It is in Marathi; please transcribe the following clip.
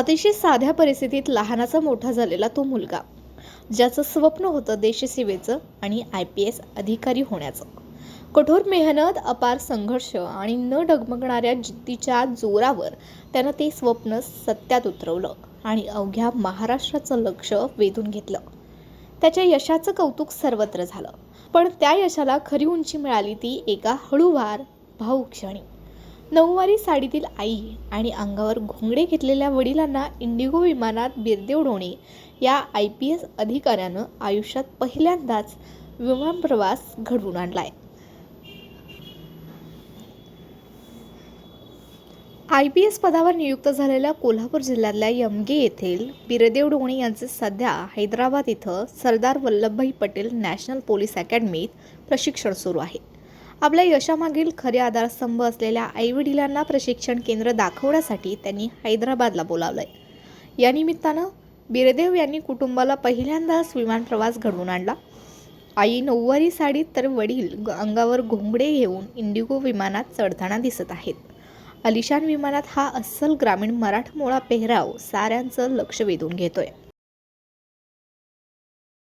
अतिशय साध्या परिस्थितीत लहानाचा मोठा झालेला तो मुलगा ज्याचं स्वप्न होतं देशसेवेचं आणि आय पी एस अधिकारी होण्याचं. कठोर मेहनत अपार संघर्ष आणि न डगमगणाऱ्या जिद्दीच्या जोरावर त्यानं ते स्वप्न सत्यात उतरवलं आणि अवघ्या महाराष्ट्राचं लक्ष वेधून घेतलं. त्याच्या यशाचं कौतुक सर्वत्र झालं पण त्या यशाला खरी उंची मिळाली ती एका हळूवार भाऊ क्षणी. नऊवारी साडीतील आई आणि अंगावर घोंगडे घेतलेल्या वडिलांना इंडिगो विमानात बिरदे उडवणे या आय पी एस अधिकाऱ्यानं आयुष्यात पहिल्यांदाच विमान प्रवास घडवून आणलाय. आय पी एस पदावर नियुक्त झालेल्या कोल्हापूर जिल्ह्यातल्या यमगे येथील बिरदेव डोणे यांचे सध्या हैदराबाद इथं सरदार वल्लभभाई पटेल नॅशनल पोलीस अकॅडमीत प्रशिक्षण सुरू आहे. आपल्या यशामागील खरे आधारस्तंभ असलेल्या आईवडिलांना प्रशिक्षण केंद्र दाखवण्यासाठी त्यांनी हैदराबादला बोलावलंय. या निमित्तानं बिरदेव यांनी कुटुंबाला पहिल्यांदाच विमान प्रवास घडवून आणला. आई नऊवारी साडीत तर वडील अंगावर घोंगडे घेऊन इंडिगो विमानात चढताना दिसत आहेत. अलिशान विमानात हा अस्सल ग्रामीण मराठमोळा पेहराव साऱ्यांचं लक्ष वेधून घेतोय.